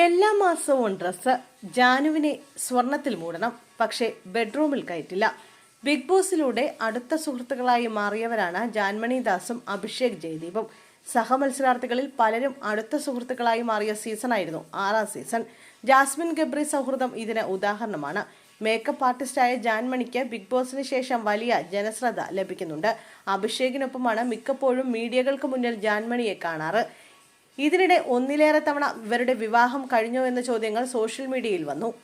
എല്ലാ മാസവും ഡ്രസ്സ് ജാനുവിനെ സ്വർണത്തിൽ മൂടണം. പക്ഷേ ബെഡ്റൂമിൽ കയറ്റില്ല. ബിഗ് ബോസിലൂടെ അടുത്ത സുഹൃത്തുക്കളായി മാറിയവരാണ് ജാൻമണി ദാസും അഭിഷേക് ജയദീപും. സഹമത്സരാർത്ഥികളിൽ പലരും അടുത്ത സുഹൃത്തുക്കളായി മാറിയ സീസണായിരുന്നു ആറാം സീസൺ. ജാസ്മിൻ ഗബ്രി സൗഹൃദം ഇതിന് ഉദാഹരണമാണ്. മേക്കപ്പ് ആർട്ടിസ്റ്റായ ജാൻമണിക്ക് ബിഗ് ബോസിന് ശേഷം വലിയ ജനശ്രദ്ധ ലഭിക്കുന്നുണ്ട്. അഭിഷേകിനൊപ്പമാണ് മിക്കപ്പോഴും മീഡിയകൾക്ക് മുന്നിൽ ജാൻമണിയെ കാണാറ്. ഇതിനിടെ ഒന്നിലേറെ തവണ ഇവരുടെ വിവാഹം കഴിഞ്ഞോ എന്ന ചോദ്യങ്ങൾ സോഷ്യൽ മീഡിയയിൽ വന്നു.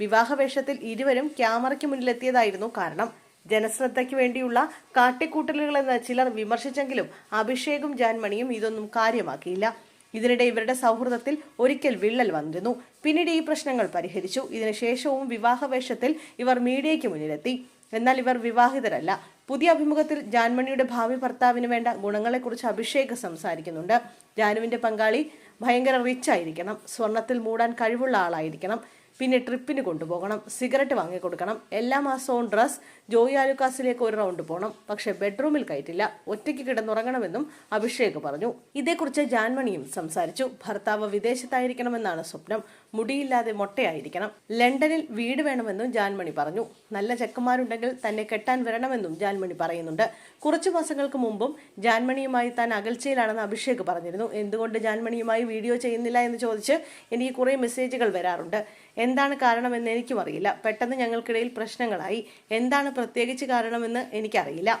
വിവാഹവേഷത്തിൽ ഇരുവരും ക്യാമറയ്ക്ക് മുന്നിലെത്തിയതായിരുന്നു കാരണം. ജനശ്രദ്ധയ്ക്ക് വേണ്ടിയുള്ള കാട്ടിക്കൂട്ടലുകളെന്ന് ചിലർ വിമർശിച്ചെങ്കിലും അഭിഷേകും ജാൻമണിയും ഇതൊന്നും കാര്യമാക്കിയില്ല. ഇതിനിടെ ഇവരുടെ സൗഹൃദത്തിൽ ഒരിക്കൽ വിള്ളൽ വന്നിരുന്നു. പിന്നീട് ഈ പ്രശ്നങ്ങൾ പരിഹരിച്ചു. ഇതിനുശേഷവും വിവാഹവേഷത്തിൽ ഇവർ മീഡിയയ്ക്ക് മുന്നിലെത്തി. എന്നാൽ ഇവർ വിവാഹിതരല്ല. പുതിയ അഭിമുഖത്തിൽ ജാൻമണിയുടെ ഭാവി ഭർത്താവിന് വേണ്ട ഗുണങ്ങളെക്കുറിച്ച് അഭിഷേക് സംസാരിക്കുന്നുണ്ട്. ജാനുവിന്റെ പങ്കാളി ഭയങ്കര റിച്ച് ആയിരിക്കണം. സ്വർണത്തിൽ മൂടാൻ കഴിവുള്ള ആളായിരിക്കണം. പിന്നെ ട്രിപ്പിന് കൊണ്ടുപോകണം സിഗരറ്റ് വാങ്ങിക്കൊടുക്കണം എല്ലാ മാസവും ഡ്രസ് ജോയി ആലുക്കാസിലേക്ക് ഒരു റൗണ്ട് പോകണം പക്ഷെ ബെഡ്റൂമിൽ കയറ്റില്ല. ഒറ്റയ്ക്ക് കിടന്നുറങ്ങണമെന്നും അഭിഷേക് പറഞ്ഞു. ഇതേക്കുറിച്ച് ജാൻമണിയും സംസാരിച്ചു. ഭർത്താവ് വിദേശത്തായിരിക്കണമെന്നാണ് സ്വപ്നം. മുടിയില്ലാതെ മൊട്ടയായിരിക്കണം. ലണ്ടനിൽ വീട് വേണമെന്നും ജാൻമണി പറഞ്ഞു. നല്ല ചെക്കന്മാരുണ്ടെങ്കിൽ തന്നെ കെട്ടാൻ വരണമെന്നും ജാൻമണി പറയുന്നുണ്ട്. കുറച്ചു മാസങ്ങൾക്ക് മുമ്പും ജാൻമണിയുമായി താൻ അകൽച്ചയിലാണെന്ന് അഭിഷേക് പറഞ്ഞിരുന്നു. എന്തുകൊണ്ട് ജാൻമണിയുമായി വീഡിയോ ചെയ്യുന്നില്ല എന്ന് ചോദിച്ച് എനിക്ക് കുറേ മെസ്സേജുകൾ വരാറുണ്ട്. എന്താണ് കാരണമെന്ന് എനിക്കും അറിയില്ല. പെട്ടെന്ന് ഞങ്ങൾക്കിടയിൽ പ്രശ്നങ്ങളായി. എന്താണ് പ്രത്യേകിച്ച് കാരണമെന്ന് എനിക്കറിയില്ല.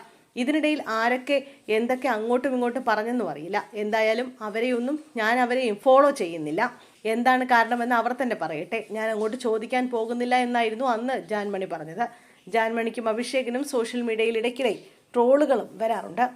ഇതിനിടയിൽ ആരൊക്കെ എന്തൊക്കെ അങ്ങോട്ടും ഇങ്ങോട്ടും പറഞ്ഞെന്നും അറിയില്ല. എന്തായാലും അവരെയൊന്നും ഞാൻ അവരെയും ഫോളോ ചെയ്യുന്നില്ല. എന്താണ് കാരണമെന്ന് അവർ തന്നെ പറയട്ടെ. ഞാൻ അങ്ങോട്ട് ചോദിക്കാൻ പോകുന്നില്ല എന്നായിരുന്നു അന്ന് ജാൻമണി പറഞ്ഞത്. ജാൻമണിക്കും അഭിഷേകിനും സോഷ്യൽ മീഡിയയിൽ ഇടയ്ക്കിടെ ട്രോളുകളും വരാറുണ്ട്.